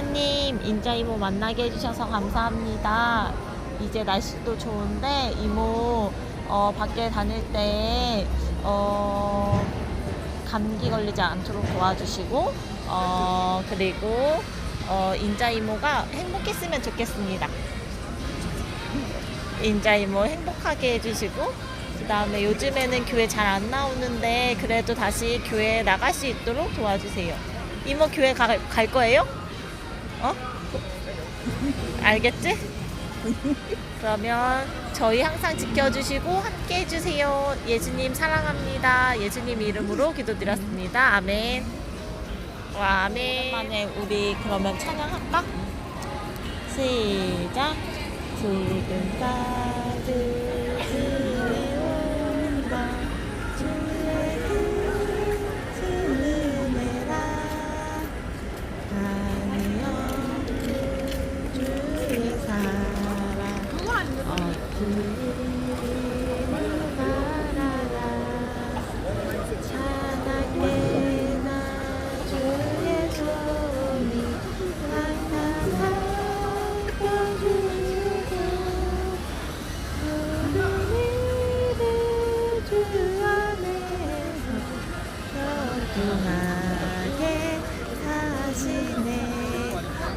사장님, 인자 이모 만나게 해주셔서 감사합니다. 이제 날씨도 좋은데 이모 어, 밖에 다닐 때 어, 감기 걸리지 않도록 도와주시고 어, 그리고 어, 인자 이모가 행복했으면 좋겠습니다. 인자 이모 행복하게 해주시고 그 다음에 요즘에는 교회 잘 안 나오는데 그래도 다시 교회 나갈 수 있도록 도와주세요. 이모 교회 가, 갈 거예요? 어? 알겠지? 그러면 저희 항상 지켜주시고 함께 해주세요. 예수님 사랑합니다. 예수님 이름으로 기도드렸습니다. 아멘. 와, 아멘. 만에 우리 그러면 찬양할까? 시작. 지금까지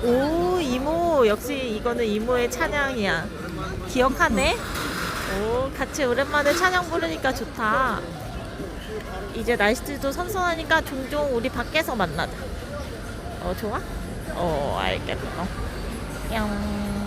오 이모. 역시 이거는 이모의 찬양이야 기억하네. 오 같이 오랜만에 찬양 부르니까 좋다. 이제 날씨도 선선하니까 종종 우리 밖에서 만나자. 어 좋아? 어 알겠어. 뿅